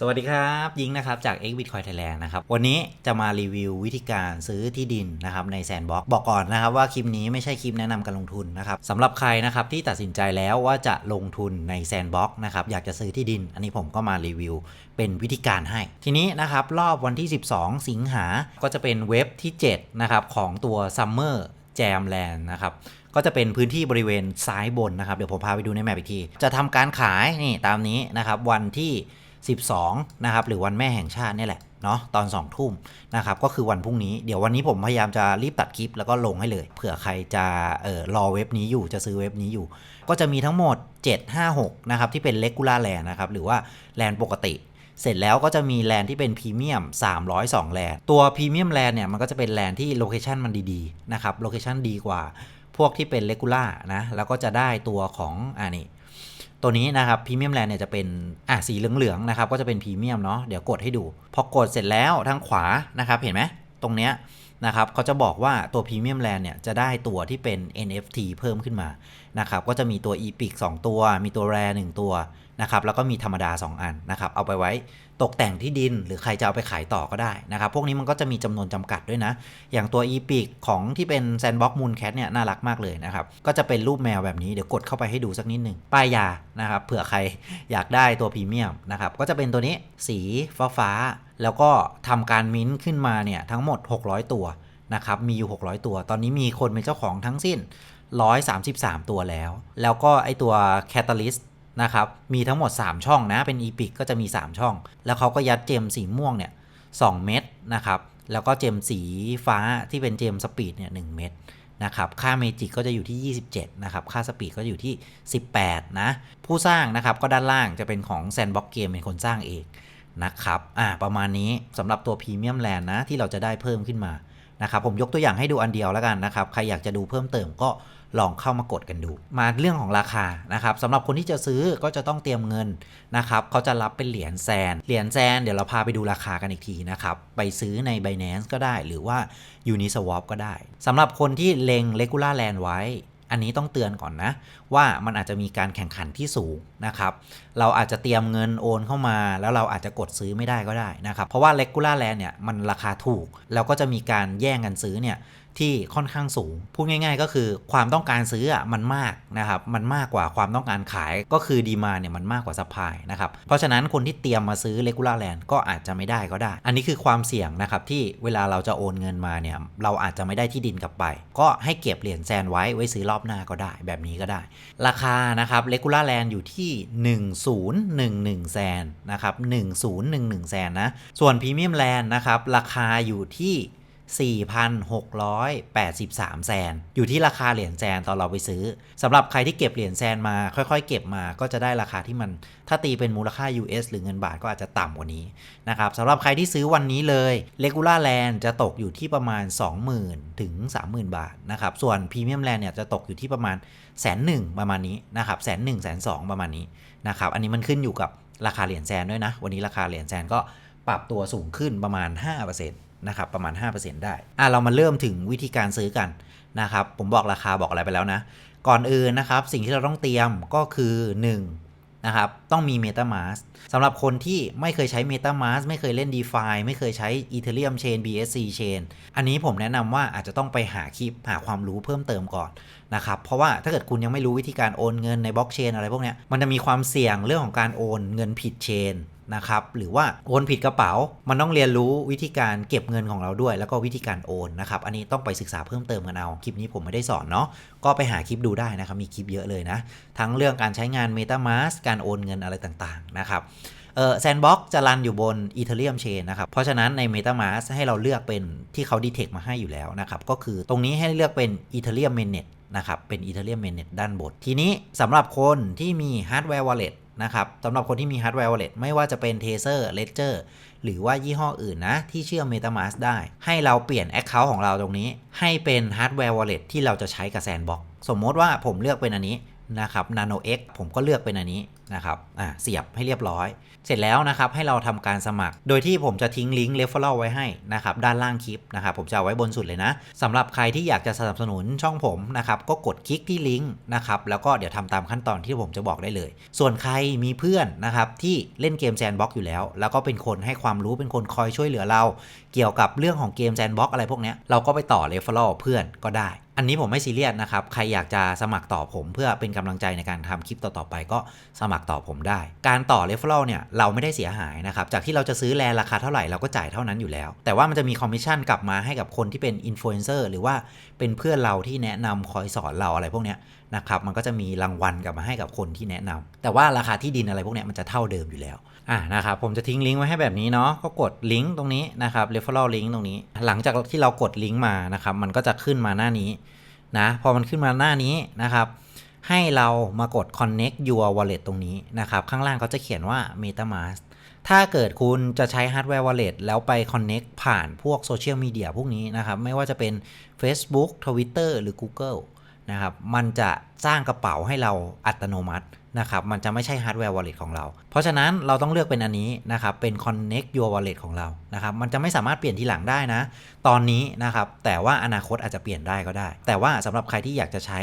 สวัสดีครับ ยิงนะครับ จาก x bitcoin thailand นะครับ วันนี้จะมารีวิววิธีการซื้อที่ดินนะครับในแซนบ็อกบอกก่อนนะครับว่าคลิปนี้ไม่ใช่คลิปแนะนำการลงทุนนะครับสำหรับใครนะครับที่ตัดสินใจแล้วว่าจะลงทุนในแซนบ็อกนะครับอยากจะซื้อที่ดิน อันนี้ผมก็มารีวิวเป็นวิธีการให้ ทีนี้นะครับรอบวันที่ 12 สิงหา ก็จะเป็นเว็บที่7นะครับของตัว Summer Jam Land นะครับก็จะเป็นพื้นที่บริเวณซ้ายบนนะครับเดี๋ยวผมพาไปดูในแมปอีกทีจะทำการขายนี่ตามนี้นะครับวันที่ 12 นะครับ หรือวันแม่แห่งชาตินี่แหละเนาะตอน2ทุ่มนะครับก็คือวันพรุ่งนี้เดี๋ยววันนี้ผมพยายามจะรีบตัดคลิปแล้วก็ลงให้เลย เผื่อใครจะเออรอเว็บนี้อยู่จะซื้อเว็บนี้อยู่ ก็จะมีทั้งหมด 756 นะครับ ที่เป็นเลกูล่าแลนนะครับ หรือว่าแลนปกติเสร็จแล้วก็จะมีแลนที่เป็นพรีเมียม 302 แลนตัวพรีเมียมแลนเนี่ยมันก็จะเป็นแลนที่โลเคชันมันดีๆนะครับโลเคชันดีกว่า พวกที่เป็นเลกูล่านะแล้วก็จะได้ตัวของอ่านี่ ตัวนี้นะครับพรีเมียมแลนด์เนี่ยจะเป็นอะสีเหลืองๆนะครับก็จะเป็นพรีเมียมเนาะเดี๋ยวกดให้ดู พอกดเสร็จแล้วทางขวานะครับเห็นไหมตรงเนี้ยนะครับเขาจะบอกว่าตัวพรีเมียมแลนด์เนี่ยจะได้ตัวที่เป็น NFT เพิ่มขึ้นมา นะครับก็จะมีตัว EPIC 2 ตัว มีตัวแร1ตัวนะครับแล้วก็มีธรรมดา 2 อันนะครับเอาไปไว้ตกแต่งที่ดินหรือใครจะเอาไปขายต่อก็ได้นะครับพวกนี้มันก็จะมีจำนวนจำกัดด้วยนะ อย่างตัว EPIC ของที่เป็น Sandbox Mooncat เนี่ยน่ารักมากเลยนะครับก็จะเป็นรูปแมวแบบนี้ เดี๋ยวกดเข้าไปให้ดูสักนิดหนึ่งป้ายยานะครับเผื่อใครอยากได้ตัวพรีเมียมนะครับก็จะเป็นตัวนี้สีฟ้าฟ้าแล้วก็ทำการมิ้นท์ขึ้นมาเนี่ยทั้งหมด 600 ตัวนะครับมีอยู่ 600 ตัว ตอนนี้มีคนเป็นเจ้าของทั้งสิ้น 133 ตัวแล้ว แล้วก็ไอตัว Catalyst นะครับ มีทั้งหมด 3 ช่องนะ เป็น EPIC ก็จะมี 3 ช่อง แล้วเขาก็ยัดเจมสีม่วงเนี่ย2เม็ดนะครับ แล้วก็เจมสีฟ้าที่เป็นเจมสปีดเนี่ย1เม็ดนะครับ ค่าเมจิกก็จะอยู่ที่ 27 นะครับ ค่าสปีดก็อยู่ที่ 18 นะ ผู้สร้างนะครับก็ด้านล่างจะเป็นของ Sandbox Game เป็นคนสร้างเองนะครับ อ่า ประมาณนี้สำหรับตัวพรีเมียมแลนด์นะที่เราจะได้เพิ่มขึ้นมา นะครับ ผมยกตัวอย่างให้ดูอันเดียวแล้วกันนะครับ ใครอยากจะดูเพิ่มเติมก็ ลองเข้ามากดกันดู มาเรื่องของราคานะครับสำหรับคนที่จะซื้อก็จะต้องเตรียมเงินนะครับเขาจะรับเป็นเหรียญแซน เหรียญแซน เดี๋ยวเราพาไปดูราคากันอีกทีนะครับ ไปซื้อใน Binance ก็ได้ หรือว่า Uniswap ก็ได้สำหรับคนที่เล็ง Regular Land ไว้ อันนี้ต้องเตือนก่อนนะ ว่ามันอาจจะมีการแข่งขันที่สูงนะครับ เราอาจจะเตรียมเงินโอนเข้ามา แล้วเราอาจจะกดซื้อไม่ได้ก็ได้นะครับ เพราะว่า Regular Land เนี่ยมันราคาถูก แล้วก็จะมีการแย่งกันซื้อเนี่ยที่ค่อนข้างสูง พูดง่าย ๆ ก็คือความต้องการซื้ออะมันมากนะครับ มันมากกว่าความต้องการขายก็คือดีมาเนี่ยมันมากกว่าซัพพลายนะครับ เพราะฉะนั้นคนที่เตรียมมาซื้อ Regular Land ก็อาจจะไม่ได้ก็ได้ อันนี้คือความเสี่ยงนะครับที่เวลาเราจะโอนเงินมาเนี่ยเราอาจจะไม่ได้ที่ดินกลับไป ก็ให้เก็บเหรียญแซนไว้ไว้ซื้อรอบหน้าก็ได้ แบบนี้ก็ได้ราคานะครับเลกุล่าแลนด์อยู่ที่ 1011แสนนะครับ1011แสนนะ ส่วนพรีเมียมแลนด์นะครับราคาอยู่ที่ 4,683 แซน อยู่ที่ราคาเหรียญแซนตอนเราไปซื้อสำหรับใครที่เก็บเหรียญแซนมาค่อยๆ เก็บมาก็จะได้ราคาที่มัน ถ้าตีเป็นมูลค่า US หรือเงินบาทก็อาจจะต่ำกว่านี้นะครับสำหรับใครที่ซื้อวันนี้เลย Regular Land จะตกอยู่ที่ประมาณ 20,000 ถึง 30,000 บาทนะครับ ส่วน Premium Land เนี่ยจะตกอยู่ที่ประมาณแสนหนึ่งประมาณนี้นะครับแสนหนึ่งแสนสองประมาณนี้นะครับอันนี้มันขึ้นอยู่กับราคาเหรียญแซนด้วยนะ วันนี้ราคาเหรียญแซนก็ปรับตัวสูงขึ้นประมาณ 5% นะครับประมาณ 5%ได้อะเรามาเริ่มถึงวิธีการซื้อกันนะครับ ผมบอกราคาบอกอะไรไปแล้วนะ ก่อนอื่นนะครับ สิ่งที่เราต้องเตรียมก็คือ 1 นะครับต้องมี MetaMask สำหรับคนที่ไม่เคยใช้ MetaMask ไม่เคยเล่น DeFi ไม่เคยใช้ Ethereum Chain BSC Chain อันนี้ผมแนะนำว่าอาจจะต้องไปหาคลิปหาความรู้เพิ่มเติมก่อน นะครับเพราะว่าถ้าเกิดคุณยังไม่รู้วิธีการโอนเงินในบล็อกเชนอะไรพวกนี้มันจะมีความเสี่ยงเรื่องของการโอนเงินผิดเชนนะครับหรือว่าโอนผิดกระเป๋า มันต้องเรียนรู้วิธีการเก็บเงินของเราด้วย แล้วก็วิธีการโอนนะครับอันนี้ต้องไปศึกษาเพิ่มเติมกันเอาคลิปนี้ผมไม่ได้สอนเนาะก็ไปหาคลิปดูได้นะครับมีคลิปเยอะเลยนะ ทั้งเรื่องการใช้งาน MetaMask การโอนเงินอะไรต่างๆนะครับเออแซนบ็อกจะรันอยู่บน Ethereum Chain นะครับ เพราะฉะนั้นใน MetaMask ให้เราเลือกเป็นที่เขา detect มาให้อยู่แล้วนะครับ ก็คือตรงนี้ให้เลือกเป็น Ethereum m a i n e t นะครับเป็น Ethereum Mainnet ด้านบนทีนี้สำหรับคนที่มี Hardware Wallet นะครับสำหรับคนที่มี Hardware Wallet ไม่ว่าจะเป็น Tether Ledger หรือว่ายี่ห้ออื่นนะ ที่เชื่อม MetaMask ได้ ให้เราเปลี่ยน Account ของเราตรงนี้ ให้เป็น Hardware Wallet ที่เราจะใช้กับ Sandbox สมมติว่าผมเลือกเป็นอันนี้นะครับ Nano X ผมก็เลือกเป็นอันนี้ นะครับอะเสียบให้เรียบร้อย เสร็จแล้วนะครับให้เราทำการสมัคร โดยที่ผมจะทิ้งลิงก์ referral ไว้ให้นะครับด้านล่างคลิปนะครับผมจะเอาไว้บนสุดเลยนะสำหรับใครที่อยากจะสนับสนุนช่องผมนะครับก็กดคลิกที่ลิงก์นะครับแล้วก็เดี๋ยวทำตามขั้นตอนที่ผมจะบอกได้เลย ส่วนใครมีเพื่อนนะครับที่เล่นเกมแซนบ็อกอยู่แล้ว แล้วก็เป็นคนให้ความรู้เป็นคนคอยช่วยเหลือเรา เกี่ยวกับเรื่องของเกมแซนบ็อกอะไรพวกนี้เราก็ไปต่อ referral เพื่อนก็ได้อันนี้ผมไม่ซีเรียสนะครับใครอยากจะสมัครต่อผมเพื่อเป็นกำลังใจในการทำคลิปต่อๆไปก็สมัครต่อผมได้ การต่อ referral เนี่ยเราไม่ได้เสียหายนะครับ จากที่เราจะซื้อแลนราคาเท่าไหร่เราก็จ่ายเท่านั้นอยู่แล้ว แต่ว่ามันจะมีคอมมิชชั่นกลับมาให้กับคนที่เป็นอินฟลูเอนเซอร์หรือว่าเป็นเพื่อนเราที่แนะนำคอยสอนเราอะไรพวกเนี้ยนะครับมันก็จะมีรางวัลกลับมาให้กับคนที่แนะนำแต่ว่าราคาที่ดินอะไรพวกเนี้ยมันจะเท่าเดิมอยู่แล้วอะนะครับผมจะทิ้งลิงก์ไว้ให้แบบนี้เนาะก็กดลิงก์ตรงนี้นะครับ referral link ตรงนี้ หลังจากที่เรากดลิงก์มานะครับมันก็จะขึ้นมาหน้านี้นะพอมันขึ้นมาหน้านี้นะครับ ให้เรามากด connect your wallet ตรงนี้นะครับ ข้างล่างเขาจะเขียนว่า metamask ถ้าเกิดคุณจะใช้ hardware wallet แล้วไป connect ผ่านพวกโซเชียลมีเดียพวกนี้นะครับ ไม่ว่าจะเป็น Facebook Twitter หรือ Google นะครับ มันจะสร้างกระเป๋าให้เราอัตโนมัตินะครับ มันจะไม่ใช่ hardware wallet ของเรา เพราะฉะนั้นเราต้องเลือกเป็นอันนี้นะครับ เป็น connect your wallet ของเรา นะครับ มันจะไม่สามารถเปลี่ยนทีหลังได้นะ ตอนนี้นะครับ แต่ว่าอนาคตอาจจะเปลี่ยนได้ก็ได้ แต่ว่าสำหรับใครที่อยากจะใช้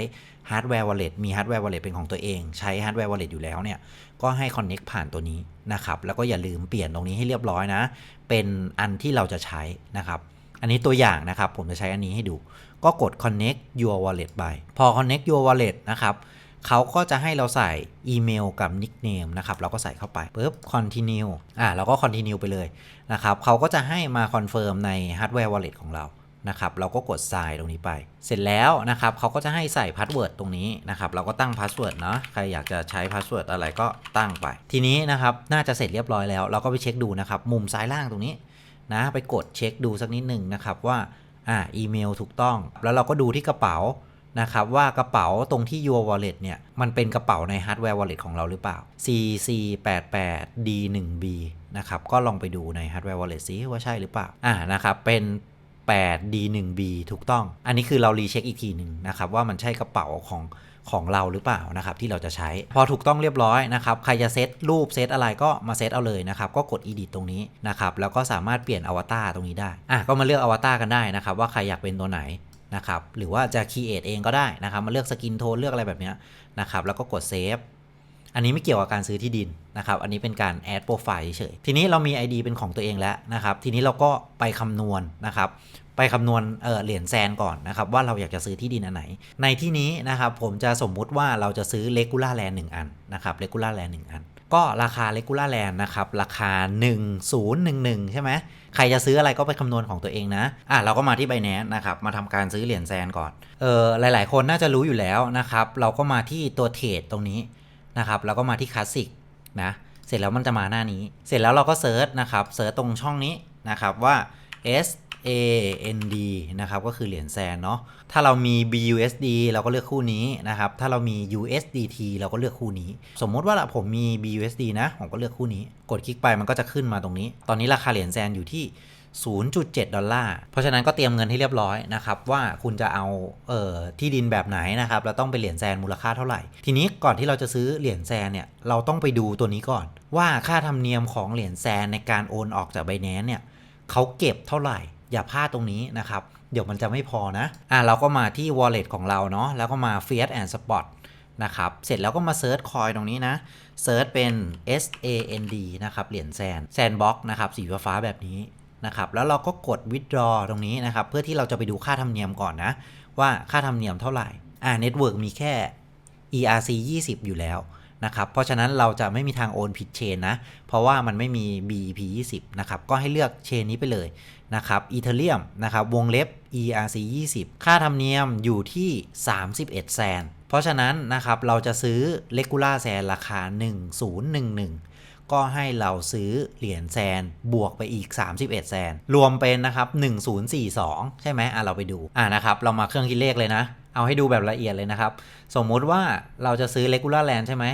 hardware wallet มี hardware wallet เป็นของตัวเอง ใช้ hardware wallet อยู่แล้วเนี่ยก็ให้ connect ผ่านตัวนี้นะครับ แล้วก็อย่าลืมเปลี่ยนตรงนี้ให้เรียบร้อยนะ เป็นอันที่เราจะใช้นะครับ อันนี้ตัวอย่างนะครับ ผมจะใช้อันนี้ให้ดู ก็กด connect your wallet ไปพอ connect your wallet นะครับเขาก็จะให้เราใส่อีเมลกับ nickname นะครับเราก็ใส่เข้าไปปุ๊บ continue อ่าเราก็ continue ไปเลยนะครับเขาก็จะให้มา confirm ใน hardware wallet ของเรา นะครับเราก็กด sign ตรงนี้ไป เสร็จแล้วนะครับเขาก็จะให้ใส่พาสเวิร์ดตรงนี้นะครับเราก็ตั้งพาสเวิร์ดเนาะใครอยากจะใช้พาสเวิร์ดอะไรก็ตั้งไป ทีนี้นะครับน่าจะเสร็จเรียบร้อยแล้ว เราก็ไปเช็คดูนะครับมุมซ้ายล่างตรงนี้นะไปกดเช็คดูสักนิดหนึ่งนะครับว่าอ่าอีเมลถูกต้อง แล้วเราก็ดูที่กระเป๋านะครับว่ากระเป๋าตรงที่ your wallet เนี่ยมันเป็นกระเป๋าใน hardware wallet ของเราหรือเปล่า cc88 d1b นะครับก็ลองไปดูใน hardware wallet ซิว่าใช่หรือเปล่าอ่านะครับเป็น 8 d1b ถูกต้อง อันนี้คือเรารีเช็คอีกทีหนึ่งนะครับว่ามันใช่กระเป๋าของของเราหรือเปล่านะครับที่เราจะใช้ พอถูกต้องเรียบร้อยนะครับใครจะเซตรูปเซตอะไรก็มาเซตเอาเลยนะครับก็กด edit ตรงนี้นะครับแล้วก็สามารถเปลี่ยนอวตารตรงนี้ได้อะก็มาเลือกอวตารกันได้นะครับว่าใครอยากเป็นตัวไหนนะครับหรือว่าจะ create เองก็ได้นะครับมาเลือกสกินโทนเลือกอะไรแบบเนี้ยนะครับแล้วก็กดเซฟ อันนี้ไม่เกี่ยวกับการซื้อที่ดินนะครับ อันนี้เป็นการ add profile เฉย ทีนี้เรามี ID เป็นของตัวเองแล้วนะครับ ทีนี้เราก็ไปคำนวณนะครับ ไปคำนวณเเหรียญแซนก่อนนะครับ ว่าเราอยากจะซื้อที่ดินอันไหน ในที่นี้นะครับผมจะสมมุติว่าเราจะซื้อ regular land 1อันนะครับ regular land 1อัน ก็ราคา regular land นะครับ ราคา 1011 ใช่ไหมใครจะซื้ออะไรก็ไปคำนวณของตัวเองนะ อะเราก็มาที่ Binance นะครับ มาทำการซื้อเหรียญแซนก่อน เออหลาย ๆ คนน่าจะรู้อยู่แล้วนะครับ เราก็มาที่ตัวเทรดตรงนี้ นะครับ แล้วก็มาที่คลาสสิกนะ เสร็จแล้วมันจะมาหน้านี้ เสร็จแล้วเราก็เซิร์ชนะครับเซิร์ชตรงช่องนี้นะครับว่า S A N D นะครับก็คือเหรียญแซนเนาะถ้าเรามี BUSD เราก็เลือกคู่นี้นะครับ ถ้าเรามี USDT เราก็เลือกคู่นี้ สมมติว่าผมมี BUSD นะ ผมก็เลือกคู่นี้ กดคลิกไปมันก็จะขึ้นมาตรงนี้ ตอนนี้ราคาเหรียญแซนอยู่ที่ 0.7 ดอลลาร์ เพราะฉะนั้นก็เตรียมเงินให้เรียบร้อยนะครับว่าคุณจะเอาเอ่อที่ดินแบบไหนนะครับแล้วต้องเป็นเหรียญแซนมูลค่าเท่าไหร่ ทีนี้ก่อนที่เราจะซื้อเหรียญแซนเนี่ยเราต้องไปดูตัวนี้ก่อน ว่าค่าธรรมเนียมของเหรียญแซนในการโอนออกจากไบแนนเนี่ยเขาเก็บเท่าไหร่ อย่าพลาดตรงนี้นะครับเดี๋ยวมันจะไม่พอนะอะเราก็มาที่ wallet ของเราเนาะแล้วก็มา fiat and spot นะครับ เสร็จแล้วก็มาเซิร์ชคอยตรงนี้นะเซิร์ชเป็น S A N D นะครับ เหรียญแซนแซนบ็อกนะครับ สีฟ้าแบบนี้ นะครับแล้วเราก็กด withdraw ตรงนี้นะครับเพื่อที่เราจะไปดูค่าธรรมเนียมก่อนนะ ว่าค่าธรรมเนียมเท่าไหร่อ่า network มีแค่ ERC 20 อยู่แล้วนะครับเพราะฉะนั้นเราจะไม่มีทางโอนผิดเชนนะ เพราะว่ามันไม่มี BEP 20นะครับก็ให้เลือกเชนนี้ไปเลยนะครับ Ethereum นะครับวงเล็บ ERC 20 ค่าธรรมเนียมอยู่ที่ 31 แซน เพราะฉะนั้นนะครับเราจะซื้อ regular แซนราคา 1011 ก็ให้เราซื้อเหรียญแซนบวกไปอีก 31 แซน รวมเป็นนะครับ 1042 ใช่ไหมอะเราไปดูอะนะครับ เรามาเครื่องคิดเลขเลยนะ เอาให้ดูแบบละเอียดเลยนะครับ สมมุติว่าเราจะซื้อ regular land ใช่ไหม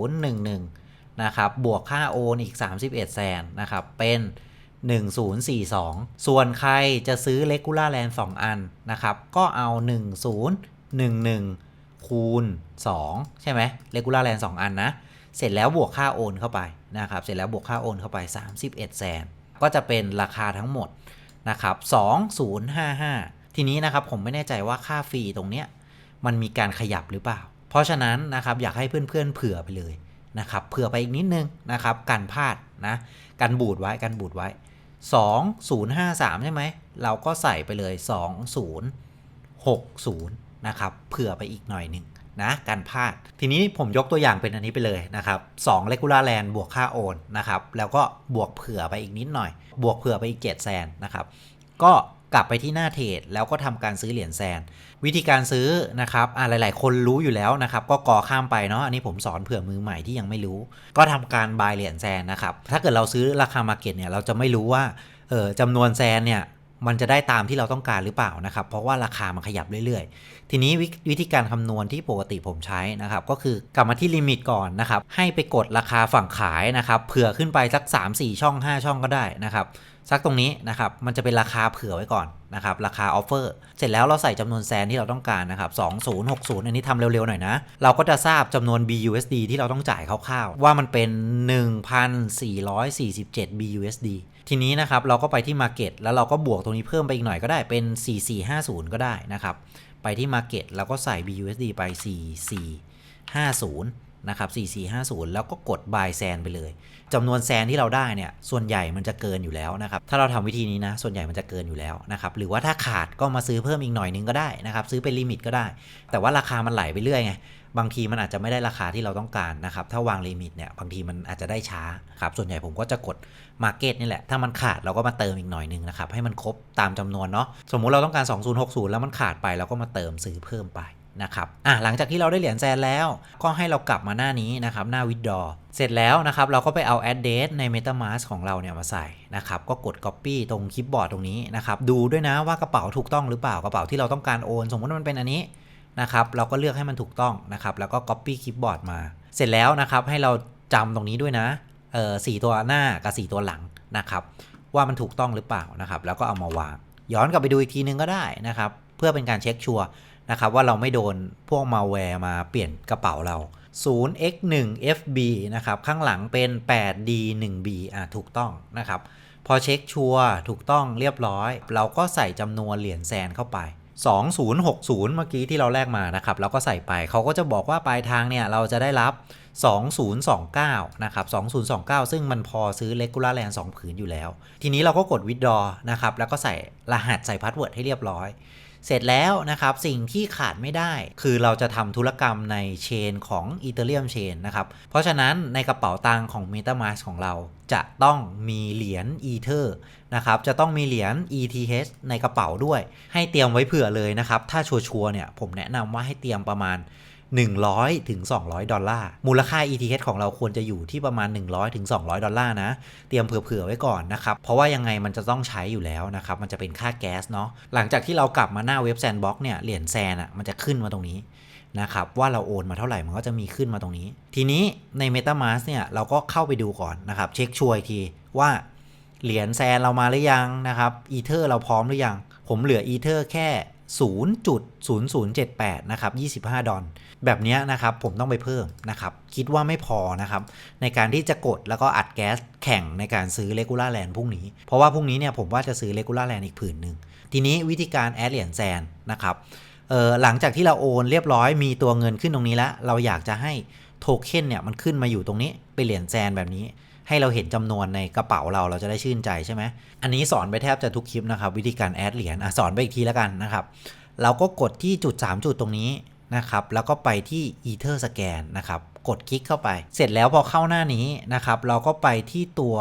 1011 นะครับ บวกค่าโอนอีก 31 แซนนะครับ เป็น1042 ส่วนใครจะซื้อ regular land 2 อันนะครับ ก็เอา 1011 คูณ 2 ใช่ไหม regular land 2 อันนะ เสร็จแล้วบวกค่าโอนเข้าไปนะครับ เสร็จแล้วบวกค่าโอนเข้าไป 31แสนก็จะเป็นราคาทั้งหมดนะครับ2055 ทีนี้นะครับผมไม่แน่ใจว่าค่าฟรีตรงเนี้ยมันมีการขยับหรือเปล่า เพราะฉะนั้นนะครับอยากให้เพื่อนๆเผื่อไปเลยนะครับเผื่อไปอีกนิดนึงนะครับกันพลาดนะกันบูดไว้กันบูดไว้ 2053 ใช่ไหม เราก็ใส่ไปเลย 2060 นะครับเผื่อไปอีกหน่อยหนึ่ง นะการพลาด ทีนี้ผมยกตัวอย่างเป็นอันนี้ไปเลยนะครับ2 regular land บวกค่าโอนนะครับแล้วก็บวกเผื่อไปอีกนิดหน่อย บวกเผื่อไปอีก7แสนนะครับก็กลับไปที่หน้าเทรดแล้วก็ทำการซื้อเหรียญแซน วิธีการซื้อนะครับอ่าหลาย ๆ คนรู้อยู่แล้วนะครับ ก็กอข้ามไปเนาะอันนี้ผมสอนเผื่อมือใหม่ที่ยังไม่รู้ ก็ทำการบายเหรียญแซนนะครับ ถ้าเกิดเราซื้อราคามาเก็ตเนี่ยเราจะไม่รู้ว่าเออจำนวนแซนเนี่ย มันจะได้ตามที่เราต้องการหรือเปล่านะครับ เพราะว่าราคามันขยับเรื่อยๆ ทีนี้วิธีการคำนวณที่ปกติผมใช้นะครับ ก็คือกลับมาที่ลิมิตก่อนนะครับ ให้ไปกดราคาฝั่งขายนะครับ เผื่อขึ้นไปสัก 3-4 ช่อง 5 ช่องก็ได้นะครับ สักตรงนี้นะครับ มันจะเป็นราคาเผื่อไว้ก่อนนะครับ ราคาออฟเฟอร์ เสร็จแล้วเราใส่จำนวนแซนที่เราต้องการนะครับ2060 อันนี้ทำเร็วๆหน่อยนะ เราก็จะทราบจำนวน BUSD ที่เราต้องจ่ายคร่าวๆ ว่ามันเป็น 1,447 BUSD ทีนี้นะครับ เราก็ไปที่ Market แล้วเราก็บวกตรงนี้เพิ่มไปอีกหน่อยก็ได้เป็น 4450 ก็ได้นะครับ ไปที่ Market แล้วก็ใส่ BUSD ไป 4450 นะครับ4450 แล้วก็กด buy แซนไปเลยจำนวนแซนที่เราได้เนี่ยส่วนใหญ่มันจะเกินอยู่แล้วนะครับถ้าเราทำวิธีนี้นะส่วนใหญ่มันจะเกินอยู่แล้วนะครับหรือว่าถ้าขาดก็มาซื้อเพิ่มอีกหน่อยนึงก็ได้นะครับซื้อเป็นลิมิตก็ได้ แต่ว่าราคามันไหลไปเรื่อยไงบางทีมันอาจจะไม่ได้ราคาที่เราต้องการนะครับถ้าวางลิมิตเนี่ยบางทีมันอาจจะได้ช้าครับส่วนใหญ่ผมก็จะกด Market นี่แหละ ถ้ามันขาดเราก็มาเติมอีกหน่อยนึงนะครับให้มันครบตามจำนวนเนาะสมมุติเราต้องการ 2060 แล้วมันขาดไปเราก็มาเติมซื้อเพิ่มไป นะครับอะหลังจากที่เราได้เหรียญแซนแล้ว ก็ให้เรากลับมาหน้านี้นะครับ หน้า withdraw เสร็จแล้วนะครับ เราก็ไปเอา address ใน metamask ของเราเนี่ยมาใส่นะครับ ก็กด copy ตรงคลิปบอร์ดตรงนี้นะครับ ดูด้วยนะว่ากระเป๋าถูกต้องหรือเปล่ากระเป๋าที่เราต้องการโอน สมมติว่ามันเป็นอันนี้นะครับ เราก็เลือกให้มันถูกต้องนะครับ แล้วก็ copy คลิปบอร์ดมา เสร็จแล้วนะครับ ให้เราจำตรงนี้ด้วยนะเออสตัวหน้ากับ 4 ตัวหลังนะครับ ว่ามันถูกต้องหรือเปล่านะครับ แล้วก็เอามาวาง ย้อนกลับไปดูอีกทีนึงก็ได้นะครับ เพื่อเป็นการเช็คชัวร์ นะครับว่าเราไม่โดนพวกมาแวร์มาเปลี่ยนกระเป๋าเรา 0x1fb นะครับข้างหลังเป็น 8d1b อะถูกต้องนะครับพอเช็คชัวร์ถูกต้องเรียบร้อย เราก็ใส่จำนวนเหรียญแซนเข้าไป 2060 เมื่อกี้ที่เราแลกมานะครับเราก็ใส่ไปเขาก็จะบอกว่าปลายทางเนี่ยเราจะได้รับ 2029 นะครับ 2029 ซึ่งมันพอซื้อ regular land 2ผืนอยู่แล้ว ทีนี้เราก็กด withdraw นะครับแล้วก็ใส่รหัสใส่พาสเวิร์ดให้เรียบร้อย เสร็จแล้วนะครับสิ่งที่ขาดไม่ได้ คือเราจะทำธุรกรรมในเชนของ Ethereum Chain นะครับ เพราะฉะนั้นในกระเป๋าตังค์ของ MetaMask ของเราจะต้องมีเหรียญ Ether นะครับจะต้องมีเหรียญ ETH ในกระเป๋าด้วย ให้เตรียมไว้เผื่อเลยนะครับ ถ้าชัวร์เนี่ยผมแนะนำว่าให้เตรียมประมาณ 100ถึง200 ดอลลาร์ มูลค่า ETH ของเราควรจะอยู่ที่ประมาณ 100ถึง200 ดอลลาร์นะ เตรียมเผื่อๆไว้ก่อนนะครับ เพราะว่ายังไงมันจะต้องใช้อยู่แล้วนะครับ มันจะเป็นค่าแก๊สเนาะ หลังจากที่เรากลับมาหน้าเว็บแซนบ็อกเนี่ย เหรียญแซนอะ่ะ มันจะขึ้นมาตรงนี้นะครับว่าเราโอนมาเท่าไหร่มันก็จะมีขึ้นมาตรงนี้ ทีนี้ใน MetaMask เนี่ยเราก็เข้าไปดูก่อนนะครับเช็คช่วยทีว่าเหรียญแซนเรามาหรือยังนะครับอีเทอร์เราพร้อมหรือยัง ผมเหลืออีเทอร์แค่ 0.0078 นะครับ 25 ดอลแบบนี้นะครับ ผมต้องไปเพิ่มนะครับ คิดว่าไม่พอนะครับ ในการที่จะกดแล้วก็อัดแก๊สแข่งในการซื้อเลกูล่าแลนด์พรุ่งนี้ เพราะว่าพรุ่งนี้เนี่ยผมว่าจะซื้อเลกูล่าแลนด์อีกผืนหนึ่ง ทีนี้วิธีการแอดเหรียญแซนนะครับหลังจากที่เราโอนเรียบร้อยมีตัวเงินขึ้นตรงนี้แล้ว เราอยากจะให้โทเค็นเนี่ยมันขึ้นมาอยู่ตรงนี้เป็นเหรียญแซนแบบนี้ ให้เราเห็นจำนวนในกระเป๋าเราเราจะได้ชื่นใจใช่ไหมอันนี้สอนไปแทบจะทุกคลิปนะครับ วิธีการแอดเหรียญอสอนไปอีกทีแล้วกันนะครับ เราก็กดที่จุด 3 จุดตรงนี้นะครับ แล้วก็ไปที่ Ether Scan นะครับกดคลิกเข้าไป เสร็จแล้วพอเข้าหน้านี้นะครับ เราก็ไปที่ตัว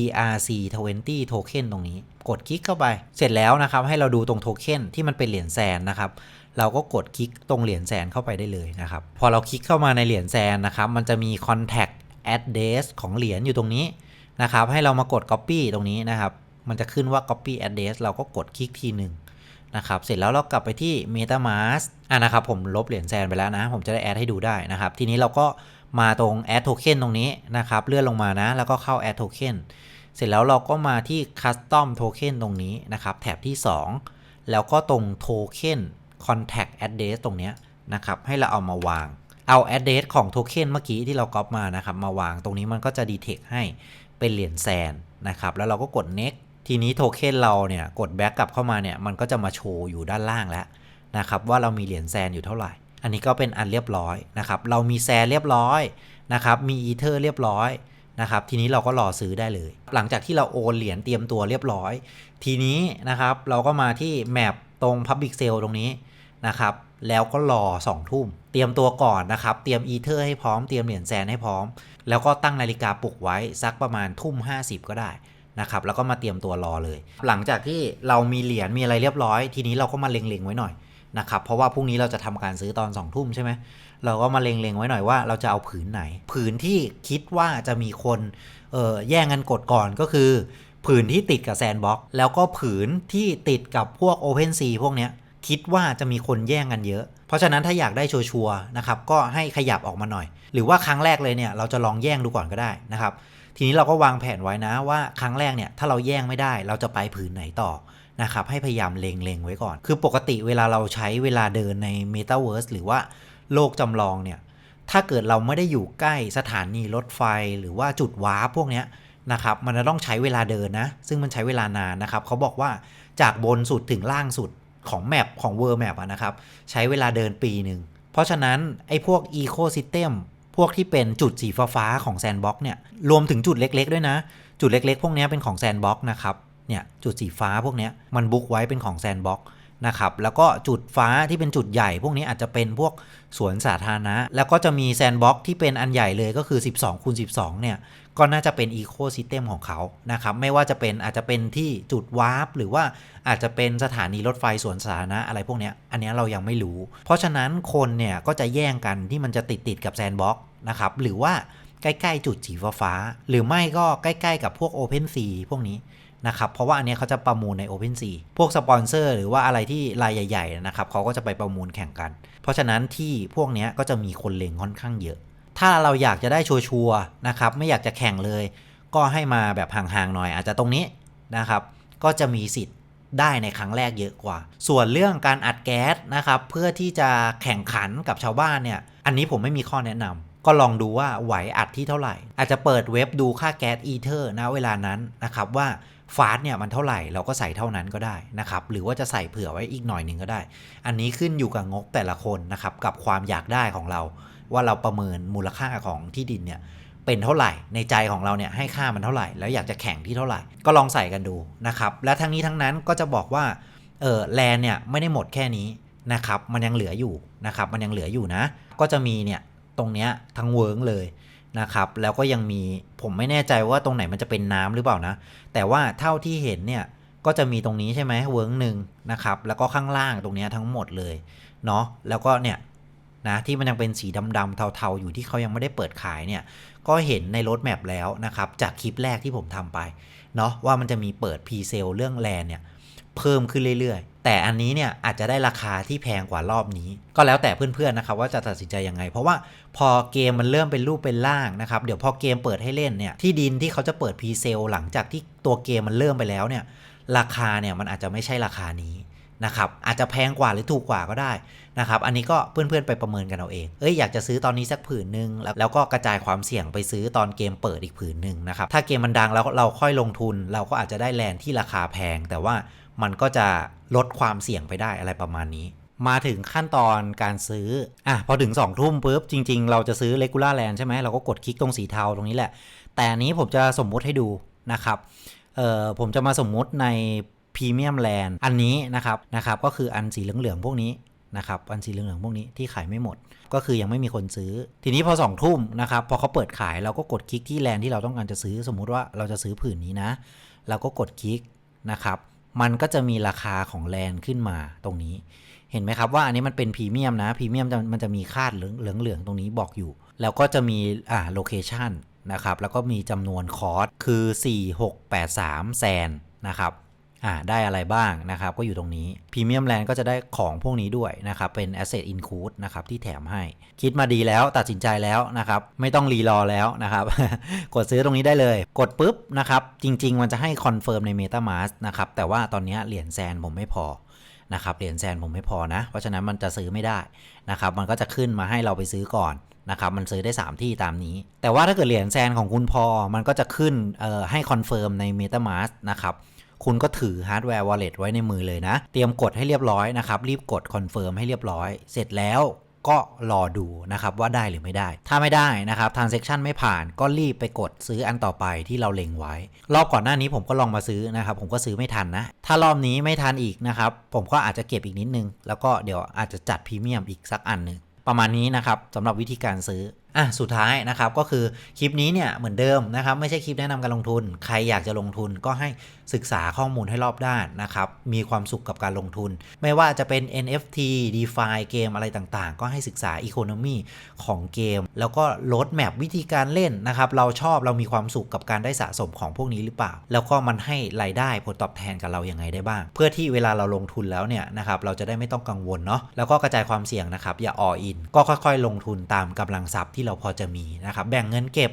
ERC20 Token ตรงนี้ กดคลิกเข้าไป เสร็จแล้วนะครับ ให้เราดูตรงโทเค็นที่มันเป็นเหรียญแซนนะครับ เราก็กดคลิกตรงเหรียญแซนเข้าไปได้เลยนะครับ พอเราคลิกเข้ามาในเหรียญแซนนะครับ มันจะมี Contact Address ของเหรียญอยู่ตรงนี้นะครับ ให้เรามากด Copy ตรงนี้นะครับ มันจะขึ้นว่า Copy Address เราก็กดคลิกทีหนึ่งนะครับ เสร็จแล้วเรากลับไปที่ MetaMask อะนะครับ ผมลบเหรียญแซนไปแล้วนะ ผมจะได้แอดให้ดูได้นะครับ ทีนี้เราก็มาตรง Add Token ตรงนี้นะครับ เลื่อนลงมานะ แล้วก็เข้า Add Token เสร็จแล้วเราก็มาที่ Custom Token ตรงนี้นะครับ แถบที่ 2 แล้วก็ตรง Token Contact Address ตรงนี้นะครับ ให้เราเอามาวาง เอา address ของโทเค็นเมื่อกี้ที่เราก๊อปมานะครับ มาวางตรงนี้มันก็จะ detect ให้เป็นเหรียญแซนนะครับ แล้วเราก็กด next ทีนี้โทเค็นเราเนี่ยกด back กลับเข้ามาเนี่ยมันก็จะมาโชว์อยู่ด้านล่างแล้วนะครับว่าเรามีเหรียญแซนอยู่เท่าไหร่ อันนี้ก็เป็นอันเรียบร้อยนะครับ เรามีแซนเรียบร้อยนะครับ มีอีเทอร์เรียบร้อยนะครับ ทีนี้เราก็รอซื้อได้เลย หลังจากที่เราโอนเหรียญเตรียมตัวเรียบร้อย ทีนี้นะครับเราก็มาที่แมปตรง Public Sale ตรงนี้ นะครับ แล้วก็รอ2ทุ่ม เตรียมตัวก่อนนะครับ เตรียมอีเทอร์ให้พร้อม เตรียมเหรียญแซนให้พร้อม แล้วก็ตั้งนาฬิกาปลุกไว้สักประมาณทุ่ม 50 ก็ได้นะครับ แล้วก็มาเตรียมตัวรอเลย หลังจากที่เรามีเหรียญมีอะไรเรียบร้อย ทีนี้เราก็มาเล็งๆไว้หน่อยนะครับ เพราะว่าพรุ่งนี้เราจะทำการซื้อตอน2ทุ่มใช่ไหม เราก็มาเล็งๆไว้หน่อยว่าเราจะเอาผืนไหน ผืนที่คิดว่าจะมีคนเออแย่งกันกดก่อนก็คือ ผืนที่ติดกับแซนบ็อกแล้วก็ผืนที่ติดกับพวก Open s e a พวกเนี้ย คิดว่าจะมีคนแย่งกันเยอะ เพราะฉะนั้นถ้าอยากได้ชัวร์ๆนะครับก็ให้ขยับออกมาหน่อย หรือว่าครั้งแรกเลยเนี่ยเราจะลองแย่งดูก่อนก็ได้นะครับทีนี้เราก็วางแผนไว้นะว่าครั้งแรกเนี่ยถ้าเราแย่งไม่ได้เราจะไปผืนไหนต่อนะครับให้พยายามเล็งๆไว้ก่อน คือปกติเวลาเราใช้เวลาเดินใน Metaverse หรือว่าโลกจำลองเนี่ยถ้าเกิดเราไม่ได้อยู่ใกล้สถานีรถไฟหรือว่าจุดว้าพวกเนี้ยนะครับมันจะต้องใช้เวลาเดินนะ ซึ่งมันใช้เวลานานนะครับเขาบอกว่าจากบนสุดถึงล่างสุด ของแมปของเวอร์แมปนะครับ ใช้เวลาเดินปีหนึ่ง เพราะฉะนั้น ไอ้พวกอีโคซิสเต็มพวกที่เป็นจุดสีฟ้าของแซนบ็อกเนี่ย รวมถึงจุดเล็ก ๆ ด้วยนะ จุดเล็ก ๆ พวกนี้เป็นของแซนบ็อกนะครับ เนี่ยจุดสีฟ้าพวกนี้มันบุกไว้เป็นของแซนบ็อกนะครับแล้วก็จุดฟ้าที่เป็นจุดใหญ่ พวกนี้อาจจะเป็นพวกสวนสาธารณะ แล้วก็จะมีแซนบ็อกที่เป็นอันใหญ่เลยก็คือ 12คูณ12เนี่ย ก็น่าจะเป็นอีโคซิสเต็มของเขานะครับไม่ว่าจะเป็นอาจจะเป็นที่จุดวาร์ปหรือว่าอาจจะเป็นสถานีรถไฟสวนสาธารณะอะไรพวกเนี้ยอันเนี้ยเรายังไม่รู้ เพราะฉะนั้นคนเนี่ยก็จะแย่งกันที่มันจะติดติดกับแซนบ็อกนะครับหรือว่าใกล้ๆจุดสีฟ้า หรือไม่ก็ใกล้ๆกับพวก Open s e a พวกนี้นะครับเพราะว่าอันเนี้ยเขาจะประมูลใน OpenSea พวกสปอนเซอร์หรือว่าอะไรที่รายใหญ่ๆนะครับเขาก็จะไปประมูลแข่งกัน เพราะฉะนั้นที่พวกเนี้ยก็จะมีคนเลงค่อนข้างเยอะ ถ้าเราอยากจะได้ชัวร์ๆนะครับ ไม่อยากจะแข่งเลย ก็ให้มาแบบห่างๆหน่อย อาจจะตรงนี้นะครับ ก็จะมีสิทธิ์ได้ในครั้งแรกเยอะกว่า ส่วนเรื่องการอัดแก๊สนะครับ เพื่อที่จะแข่งขันกับชาวบ้านเนี่ย อันนี้ผมไม่มีข้อแนะนำก็ลองดูว่าไหวอัดที่เท่าไหร่ อาจจะเปิดเว็บดูค่าแก๊สอีเทอร์นะเวลานั้นนะครับว่าฟาสเนี่ยมันเท่าไหร่เราก็ใส่เท่านั้นก็ได้นะครับ หรือว่าจะใส่เผื่อไว้อีกหน่อยหนึ่งก็ได้ อันนี้ขึ้นอยู่กับงบแต่ละคนนะครับกับความอยากได้ของเรา ว่าเราประเมินมูลค่าของที่ดินเนี่ยเป็นเท่าไหร่ในใจของเราเนี่ยให้ค่ามันเท่าไหร่ แล้วอยากจะแข่งที่เท่าไหร่ ก็ลองใส่กันดูนะครับและทั้งนี้ทั้งนั้นก็จะบอกว่าเออแลนเนี่ยไม่ได้หมดแค่นี้นะครับมันยังเหลืออยู่นะครับมันยังเหลืออยู่นะ ก็จะมีเนี่ยตรงเนี้ยทั้งเวิร์งเลยนะครับแล้วก็ยังมีผมไม่แน่ใจว่าตรงไหนมันจะเป็นน้ำหรือเปล่านะ แต่ว่าเท่าที่เห็นเนี่ยก็จะมีตรงนี้ใช่ไหมเวิร์กหนึ่งนะครับแล้วก็ข้างล่างตรงนี้ทั้งหมดเลยเนาะแล้วก็เนี่ย นะที่มันยังเป็นสีดำๆเทาๆ อยู่ที่เขายังไม่ได้เปิดขายเนี่ยก็เห็นในรถแมพแล้วนะครับจากคลิปแรกที่ผมทำไปเนาะว่ามันจะมีเปิดพรีเซลเรื่องแลนเนี่ยเพิ่มขึ้นเรื่อยๆ แต่อันนี้เนี่ยอาจจะได้ราคาที่แพงกว่ารอบนี้ ก็แล้วแต่เพื่อนๆนะครับว่าจะตัดสินใจยังไง เพราะว่าพอเกมมันเริ่มเป็นรูปเป็นร่างนะครับเดี๋ยวพอเกมเปิดให้เล่นเนี่ยที่ดินที่เขาจะเปิดพรีเซลหลังจากที่ตัวเกมมันเริ่มไปแล้วเนี่ยราคาเนี่ยมันอาจจะไม่ใช่ราคานี้ นะครับอาจจะแพงกว่าหรือถูกกว่าก็ได้นะครับอันนี้ก็เพื่อนๆไปประเมินกันเอาเองเอ้ยอยากจะซื้อตอนนี้สักผืนหนึ่งแล้วแล้วก็กระจายความเสี่ยงไปซื้อตอนเกมเปิดอีกผืนหนึ่งนะครับถ้าเกมมันดังแล้วเราค่อยลงทุน เราก็อาจจะได้แลนด์ที่ราคาแพง แต่ว่ามันก็จะลดความเสี่ยงไปได้อะไรประมาณนี้มาถึงขั้นตอนการซื้อ อะ พอถึง2ทุ่มปุ๊บ จริง ๆ เราจะซื้อ regular land ใช่ไหม เราก็กดคลิกตรงสีเทาตรงนี้แหละ แต่นนี้ผมจะสมมุติให้ดูนะครับ เอ่อ ผมจะมาสมมุติใน premium land อันนี้นะครับนะครับก็คืออันสีเหลืองๆพวกนี้นะครับอันสีเหลืองๆพวกนี้ที่ขายไม่หมด ก็คือยังไม่มีคนซื้อ ทีนี้พอ2ทุ่มนะครับพอเขาเปิดขายเราก็กดคลิกที่แลนด์ที่เราต้องการจะซื้อสมมุติว่าเราจะซื้อผืนนี้นะ เราก็กดคลิกนะครับมันก็จะมีราคาของแลนด์ขึ้นมาตรงนี้ เห็นไหมครับว่าอันนี้มันเป็นพรีเมียมนะพรีเมียมมันจะมีคาดเหลืองเหลืองตรงนี้บอกอยู่ แล้วก็จะมีอ่าโลเคชันนะครับแล้วก็มีจำนวนคอร์สคือ 4683แซนนะครับ อ่าได้อะไรบ้างนะครับก็อยู่ตรงนี้พรีเมียมแลนด์ก็จะได้ของพวกนี้ด้วยนะครับเป็น Asset Include นะครับที่แถมให้ คิดมาดีแล้วตัดสินใจแล้วนะครับไม่ต้องรีรอแล้วนะครับ กดซื้อตรงนี้ได้เลย กดปุ๊บนะครับจริง ๆ มันจะให้คอนเฟิร์มใน MetaMask นะครับแต่ว่าตอนนี้เหรียญแซนผมไม่พอนะครับเหรียญแซนผมไม่พอนะ เพราะฉะนั้นมันจะซื้อไม่ได้นะครับมันก็จะขึ้นมาให้เราไปซื้อก่อนนะครับมันซื้อได้ 3 ที่ตามนี้ แต่ว่าถ้าเกิดเหรียญแซนของคุณพอ มันก็จะขึ้นออให้คอนเฟิร์มใน MetaMask นะครับ คุณก็ถือฮาร์ดแวร์ wallet ไว้ในมือเลยนะ เตรียมกดให้เรียบร้อยนะครับ รีบกดคอนเฟิร์มให้เรียบร้อย เสร็จแล้วก็รอดูนะครับว่าได้หรือไม่ได้ ถ้าไม่ได้นะครับ transaction ไม่ผ่านก็รีบไปกดซื้ออันต่อไปที่เราเล็งไว้ รอบก่อนหน้านี้ผมก็ลองมาซื้อนะครับ ผมก็ซื้อไม่ทันนะ ถ้ารอบนี้ไม่ทันอีกนะครับ ผมก็อาจจะเก็บอีกนิดนึง แล้วก็เดี๋ยวอาจจะจัดพรีเมียมอีกสักอันหนึ่งประมาณนี้นะครับสำหรับวิธีการซื้อ อะสุดท้ายนะครับก็คือคลิปนี้เนี่ยเหมือนเดิมนะครับไม่ใช่คลิปแนะนำการลงทุน ใครอยากจะลงทุนก็ให้ศึกษาข้อมูลให้รอบด้านนะครับมีความสุขกับการลงทุน ไม่ว่าจะเป็น NFT DeFi เกมอะไรต่างๆ ก็ให้ศึกษา Economy ของเกม แล้วก็ลดแมปวิธีการเล่นนะครับเราชอบเรามีความสุขกับการได้สะสมของพวกนี้หรือเปล่า แล้วก็มันให้รายได้ผลตอบแทนกับเราอย่างไงได้บ้าง เพื่อที่เวลาเราลงทุนแล้วเนี่ยนะครับเราจะได้ไม่ต้องกังวลเนาะแล้วก็กระจายความเสี่ยงนะครับอย่าออินก็ค่อยๆ ลงทุนตามกำลังทรัพย์ที่เราพอจะมีนะครับ แบ่งเงินเก็บ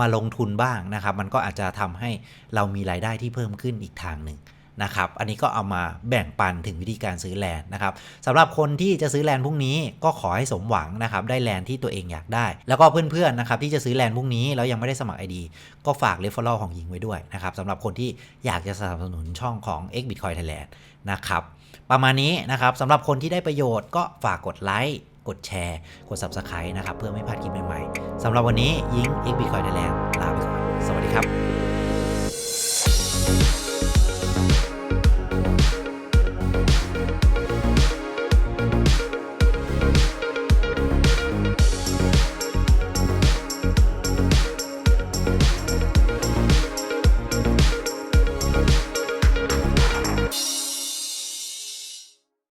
มาลงทุนบ้างนะครับ มันก็อาจจะทำให้เรามีรายได้ที่เพิ่มขึ้นอีกทางหนึ่งนะครับ อันนี้ก็เอามาแบ่งปันถึงวิธีการซื้อแลนด์นะครับสำหรับคนที่จะซื้อแลนด์พรุ่งนี้ก็ขอให้สมหวังนะครับ ได้แลนด์ที่ตัวเองอยากได้ แล้วก็เพื่อนๆนะครับที่จะซื้อแลนด์พรุ่งนี้แล้วยังไม่ได้สมัคร ID ก็ฝากเรฟเฟอรัลของหญิงไว้ด้วยนะครับสำหรับคนที่อยากจะสนับสนุนช่องของ X Bitcoin Thailand นะครับ ประมาณนี้นะครับสำหรับคนที่ได้ประโยชน์ก็ฝากกดไลค์ กดแชร์ กด Subscribe นะครับ เพื่อไม่พลาดคลิปใหม่ๆสำหรับวันนี้ยิง x b i t c o i n Thailand ลาไปก่อน สวัสดีครับ